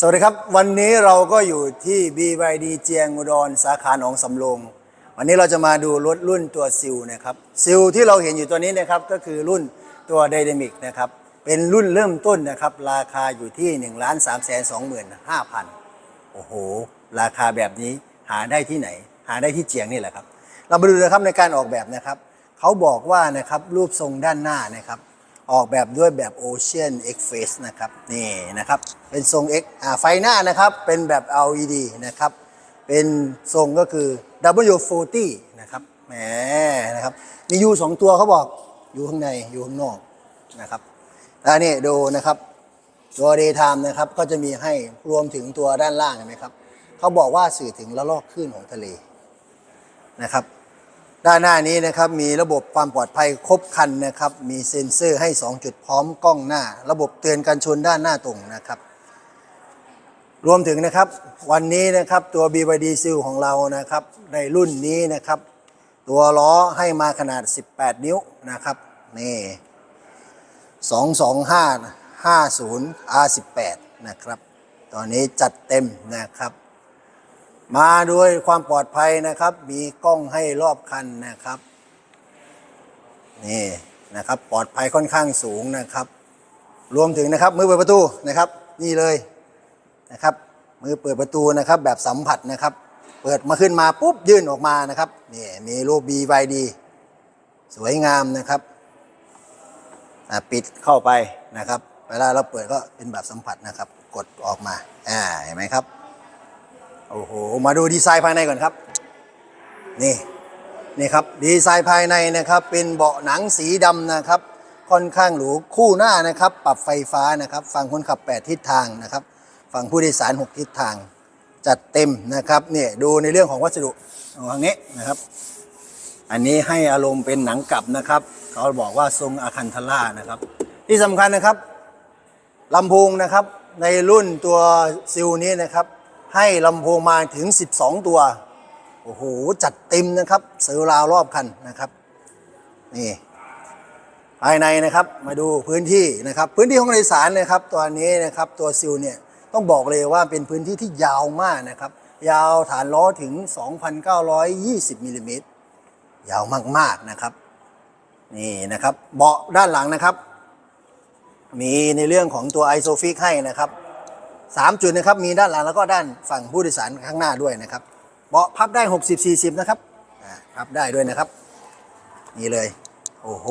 สวัสดีครับ วันนี้เราก็อยู่ที่ BYD เจียงอุดรสาขาหนองสำโรงวันนี้เราจะมาดูรถรุ่นตัวซิลนะครับซิลที่เราเห็นอยู่ตัวนี้นะครับก็คือรุ่นตัวไดนามิกนะครับเป็นรุ่นเริ่มต้นนะครับราคาอยู่ที่1นึ่งล้านสามแสนสองหมื่นห้าพันโอ้โห ราคาแบบนี้หาได้ที่ไหน หาได้ที่เจียงนี่แหละครับ เรามาดูนะครับในการออกแบบนะครับเขาบอกว่านะครับรูปทรงด้านหน้านะครับ ออกแบบด้วยแบบ Ocean X Face นะครับนี่นะครับเป็นทรง X อ่าไฟหน้านะครับเป็นแบบ LED นะครับเป็นทรงก็คือ W40 นะครับแหมนะครับมี U สองตัวเขาบอกอยู่ข้างในอยู่ข้างนอกนะครับแล้วนี่ดูนะครับตัว Daytime นะครับก็จะมีให้รวมถึงตัวด้านล่างเห็นไหมครับเขาบอกว่าสื่อถึงละลอกคลื่นของทะเลนะครับ ด้านหน้านี้นะครับมีระบบความปลอดภัยครบคันนะครับ มีเซ็นเซอร์ให้ 2 จุดพร้อมกล้องหน้า ระบบเตือนการชนด้านหน้าตรงนะครับ รวมถึงนะครับวันนี้นะครับตัว BYD Seal ของเรานะครับ ในรุ่นนี้นะครับ ตัวล้อให้มาขนาด 18 นิ้วนะครับนี่225 50 R18 นะครับ ตอนนี้จัดเต็มนะครับ มาด้วยความปลอดภัยนะครับ มีกล้องให้รอบคันนะครับ นี่นะครับ ปลอดภัยค่อนข้างสูงนะครับ รวมถึงนะครับ มือเปิดประตูนะครับ นี่เลยนะครับ มือเปิดประตูนะครับ แบบสัมผัสนะครับ เปิดมาขึ้นมาปุ๊บยื่นออกมานะครับนี่มีรูป BYD สวยงามนะครับปิดเข้าไปนะครับ เวลาเราเปิดก็เป็นแบบสัมผัสนะครับ กดออกมาอ่าเห็นไหมครับ โอ้โห มาดูดีไซน์ภายในก่อนครับ นี่ นี่ครับ ดีไซน์ภายในนะครับ เป็นเบาะหนังสีดำนะครับ ค่อนข้างหรู คู่หน้านะครับ ปรับไฟฟ้านะครับ ฝั่งคนขับ 8 ทิศทางนะครับ ฝั่งผู้โดยสาร 6 ทิศทาง จัดเต็มนะครับ เนี่ยดูในเรื่องของวัสดุทางนี้นะครับ อันนี้ให้อารมณ์เป็นหนังกลับนะครับ เขาบอกว่าทรงอาคันทล่านะครับ ที่สำคัญนะครับลำโพงนะครับในรุ่นตัวซิลนี้นะครับ ให้ลำโพงมาถึง 12 ตัว โอ้โห จัดเต็มนะครับเซอร์ราวรอบคันนะครับ นี่ภายในนะครับ มาดูพื้นที่นะครับ พื้นที่ห้องโดยสารนะครับ ตัวนี้นะครับตัวซิลเนี่ยต้องบอกเลยว่าเป็นพื้นที่ที่ยาวมากนะครับ ยาวฐานล้อถึง 2,920มิลลิเมตรยาวมากๆนะครับ นี่นะครับ เบาะด้านหลังนะครับ มีในเรื่องของตัวไอโซฟิกให้นะครับ สามจุดนะครับ มีด้านหลังแล้วก็ด้านฝั่งผู้โดยสารข้างหน้าด้วยนะครับเบาะพับได้ 60 40 นะครับพับได้ด้วยนะครับ นี่เลย โอ้โห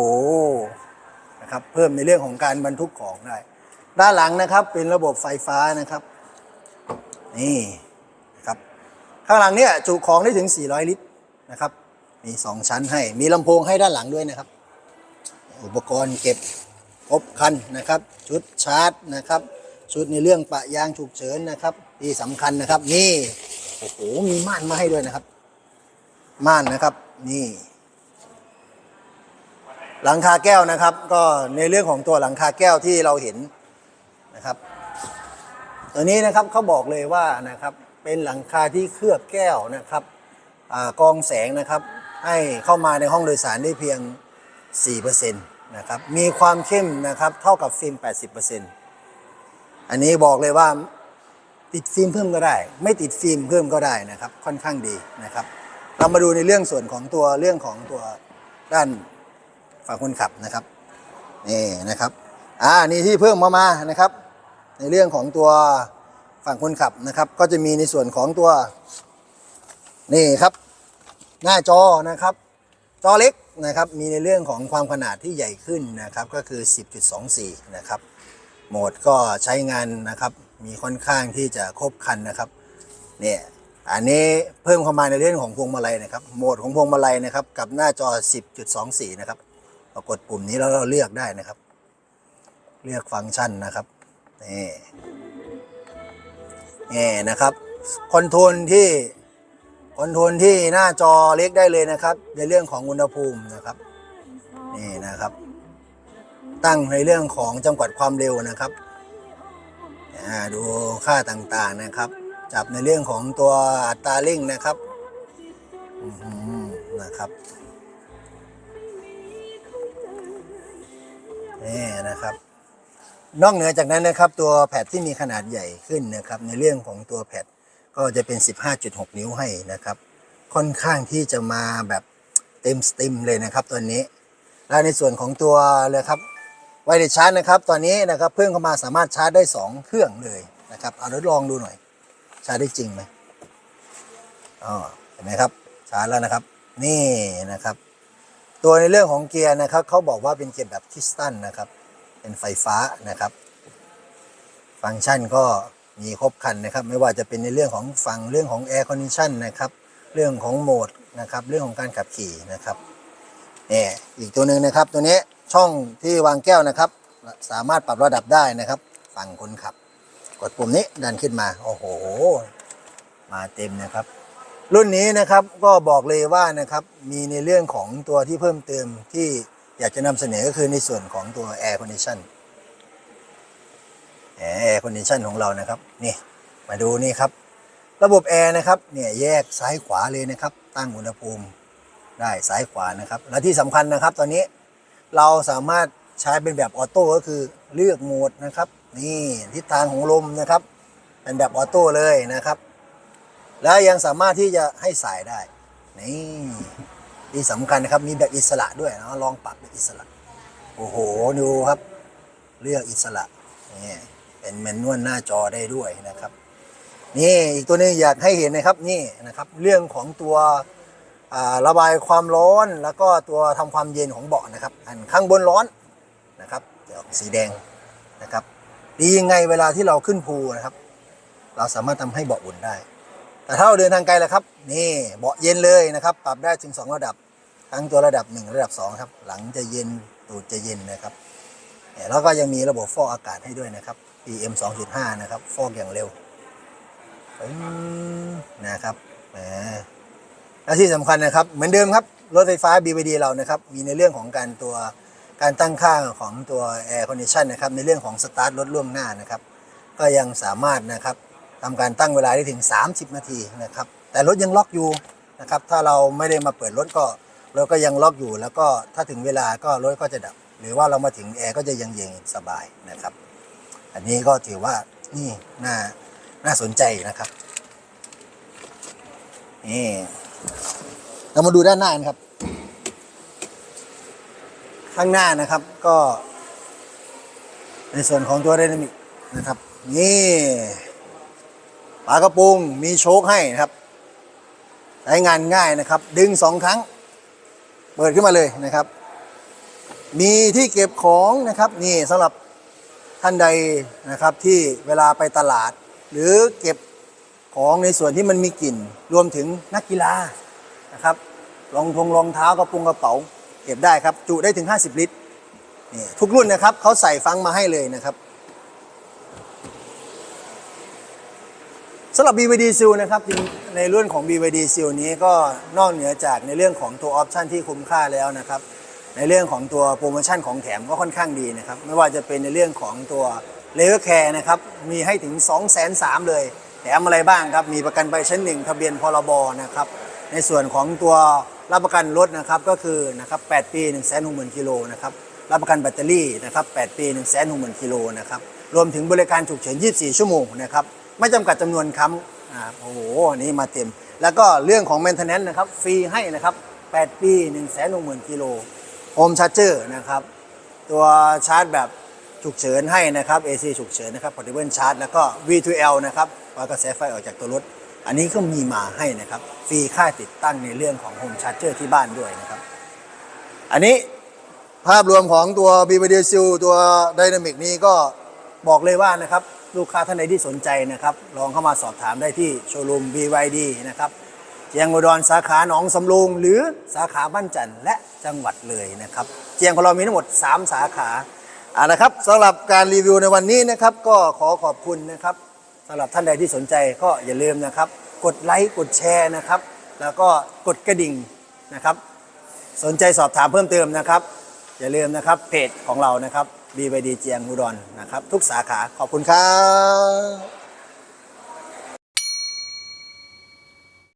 นะครับเพิ่มในเรื่องของการบรรทุกของได้ ด้านหลังนะครับเป็นระบบไฟฟ้านะครับ นี่นะครับข้างหลังเนี่ยจุของได้ถึง 400 ลิตรนะครับ มี 2 ชั้นให้ มีลำโพงให้ด้านหลังด้วยนะครับ อุปกรณ์เก็บครบคันนะครับ ชุดชาร์จนะครับ ชุดในเรื่องปะยางฉุกเฉินนะครับ ที่สำคัญนะครับ นี่โอ้โหมีม่านมาให้ด้วยนะครับ ม่านนะครับ นี่ หลังคาแก้วนะครับ ก็ในเรื่องของตัวหลังคาแก้วที่เราเห็นนะครับ ตัวนี้นะครับเขาบอกเลยว่านะครับ เป็นหลังคาที่เคลือบแก้วนะครับอกองแสงนะครับ ให้เข้ามาในห้องโดยสารได้เพียง4%นะครับ มีความเข้มนะครับ เท่ากับฟิล์ม 80% อันนี้บอกเลยว่าติดฟิล์มเพิ่มก็ได้ ไม่ติดฟิล์มเพิ่มก็ได้นะครับ ค่อนข้างดีนะครับ เรามาดูในเรื่องส่วนของตัวเรื่องของตัวด้านฝั่งคนขับนะครับนี่นะครับอ่านี่ที่เพิ่มมามานะครับ ในเรื่องของตัวฝั่งคนขับนะครับ ก็จะมีในส่วนของตัวนี่ครับ หน้าจอนะครับ จอเล็กนะครับ มีในเรื่องของความขนาดที่ใหญ่ขึ้นนะครับ ก็คือ 10.24 นะครับ โหมดก็ใช้งานนะครับ มีค่อนข้างที่จะครบครันนะครับเนี่ยอันนี้เพิ่มเข้ามาในเรื่องของพวงมาลัยนะครับ โหมดของพวงมาลัยนะครับ กับหน้าจอ 10.24 นะครับเรากดปุ่มนี้แล้วเราเลือกได้นะครับ เลือกฟังก์ชันนะครับนี่นี่นะครับคอนโทรลที่คอนโทรลที่หน้าจอเล็กได้เลยนะครับ ในเรื่องของอุณหภูมินะครับนี่นะครับ ตั้งในเรื่องของจังหวัดความเร็วนะครับดูค่าต่างๆนะครับ จับในเรื่องของตัวอัตราเร่งนะครับนะครับนี่นะครับ นอกเหนือจากนั้นนะครับ ตัวแพดที่มีขนาดใหญ่ขึ้นนะครับ ในเรื่องของตัวแพดก็จะเป็น 15.6 นิ้วให้นะครับ ค่อนข้างที่จะมาแบบเต็มสตรีมเลยนะครับตัวนี้ แล้วในส่วนของตัวเลยครับ ไวเลสชาร์จนะครับตอนนี้นะครับเพิ่มเข้ามาสามารถชาร์จได้ 2 เครื่องเลยนะครับเอาทดลองดูหน่อย ชาร์จได้จริงไหมอ๋อเห็นไหมครับชาร์จแล้วนะครับ นี่นะครับ ตัวในเรื่องของเกียร์นะครับเขาบอกว่าเป็นเกียร์แบบทิสตันนะครับ เป็นไฟฟ้านะครับ ฟังก์ชันก็มีครบครันนะครับ ไม่ว่าจะเป็นในเรื่องของฟังเรื่องของ Air Condition นะครับ เรื่องของโหมดนะครับ เรื่องของการขับขี่นะครับเนี่ยอีกตัวหนึ่งนะครับตัวนี้ ช่องที่วางแก้วนะครับ สามารถปรับระดับได้นะครับ ฝั่งคนขับ กดปุ่มนี้ดันขึ้นมา โอ้โห มาเต็มนะครับ รุ่นนี้นะครับก็บอกเลยว่านะครับมีในเรื่องของตัวที่เพิ่มเติมที่อยากจะนำเสนอก็คือในส่วนของตัว Air Condition แอร์คอนดิชันของเรานะครับนี่มาดูนี่ครับ ระบบแอร์นะครับเนี่ยแยกซ้ายขวาเลยนะครับ ตั้งอุณหภูมิได้ซ้ายขวานะครับ และที่สำคัญนะครับ ตอนนี้ เราสามารถใช้เป็นแบบออโต้ก็คือเลือกโหมดนะครับ นี่ทิศทางของลมนะครับ เป็นแบบออโต้เลยนะครับ แล้วยังสามารถที่จะให้สายได้ นี่ที่สำคัญนะครับมีแบบอิสระด้วยนะลองปรับแบบอิสระ โอ้โหดูครับ เลือกอิสระนี่เป็นแมนนวลหน้าจอได้ด้วยนะครับ นี่อีกตัวนึงอยากให้เห็นนะครับนี่นะครับ เรื่องของตัว ระบายความร้อนแล้วก็ตัวทำความเย็นของเบาะนะครับ อันข้างบนร้อนนะครับเดี๋ยวสีแดงนะครับ ดียังไงเวลาที่เราขึ้นภูนะครับ เราสามารถทำให้เบาะอุ่นได้ แต่ถ้าเราเดินทางไกลแล้วครับ นี่เบาะเย็นเลยนะครับ ปรับได้ถึง 2 ระดับ ทั้งตัวระดับ 1 ระดับ 2 ครับ หลังจะเย็นตูดจะเย็นนะครับแล้วก็ยังมีระบบฟอกอากาศให้ด้วยนะครับ PM 2.5 นะครับ ฟอกอย่างเร็วนะครับ แหมและที่สำคัญนะครับ เหมือนเดิมครับ รถไฟฟ้า BYD เรานะครับ มีในเรื่องของการตัวการตั้งค่าของตัว Air Condition นะครับ ในเรื่องของสตาร์ทรถล่วงหน้านะครับ ก็ยังสามารถนะครับทำการตั้งเวลาได้ถึง 30 นาทีนะครับ แต่รถยังล็อกอยู่นะครับ ถ้าเราไม่ได้มาเปิดรถก็รถก็ยังล็อกอยู่ แล้วก็ถ้าถึงเวลาก็รถก็จะดับ หรือว่าเรามาถึงแอร์ก็จะยังเย็นสบายนะครับ อันนี้ก็ถือว่านี่น่าน่าสนใจนะครับนี่ เรามาดูด้านหน้านะครับ ข้างหน้านะครับก็ ในส่วนของตัวไดนามิกนะครับ นี่ฝากระโปรงมีโชคให้นะครับ ใช้งานง่ายนะครับ ดึงสองครั้ง เปิดขึ้นมาเลยนะครับ มีที่เก็บของนะครับ นี่สำหรับท่านใดนะครับที่เวลาไปตลาด หรือเก็บ ของในส่วนที่มันมีกลิ่น รวมถึงนักกีฬานะครับรองทงรองเท้ากระปุงกระเป๋าเก็บได้ครับ จุได้ถึง 50 ลิตรนี่ทุกรุ่นนะครับเขาใส่ฟังมาให้เลยนะครับสำหรับ BVD Seal นะครับในรุ่นของ BVD Seal นี้ก็นอกเหนือจากในเรื่องของตัวออปชันที่คุ้มค่าแล้วนะครับ ในเรื่องของตัวโปรโมชั่นของแถมก็ค่อนข้างดีนะครับ ไม่ว่าจะเป็นในเรื่องของตัวเลเวอร์แคร์นะครับ มีให้ถึง 2 3 0 0 0 0เลย แถมอะไรบ้างครับ มีประกันใบชั้นหนึ่งทะเบียนพรบนะครับ ในส่วนของตัวรับประกันรถนะครับก็คือนะครับ 8 ปี1 6 0 0 0 0กิโลนะครับ รับประกันแบตเตอรี่นะครับ 8 ปี1 6 0 0 0 0กิโลนะครับ รวมถึงบริการฉุกเฉิน 24 ชั่วโมงนะครับ ไม่จำกัดจำนวนคำอ่าโอ้โหนนี้มาเต็ม แล้วก็เรื่องของ maintenance นะครับฟรีให้นะครับ 8 ปี1 6 0 0 0 0กิโลโฮมชาร์เจอร์นะครับ ตัวชาร์จแบบฉุกเฉินให้นะครับ AC ฉุกเฉินนะครับ portable charge แล้วก็ V2L นะครับ ปล่อยกระแสไฟออกจากตัวรถ อันนี้ก็มีมาให้นะครับ ฟรีค่าติดตั้งในเรื่องของโฮมชาร์เจอร์ที่บ้านด้วยนะครับ อันนี้ภาพรวมของตัว BYD Seal ตัว Dynamic นี้ก็บอกเลยว่านะครับ ลูกค้าท่านใดที่สนใจนะครับ ลองเข้ามาสอบถามได้ที่โชว์รูม BYD นะครับเจียงอุดรสาขาหนองสำโรงหรือสาขาบ้านจันทร์และจังหวัดเลยนะครับ เจียงของเรามีทั้งหมด 3 สาขาอ่านะครับสำหรับการรีวิวในวันนี้นะครับ ก็ขอขอบคุณนะครับ สำหรับท่านใดที่สนใจก็อย่าลืมนะครับ กดไลค์กดแชร์นะครับ แล้วก็กดกระดิ่งนะครับ สนใจสอบถามเพิ่มเติมนะครับ อย่าลืมนะครับเพจของเรานะครับ BYD เจียงอุดรนะครับ ทุกสาขาขอบคุณครับ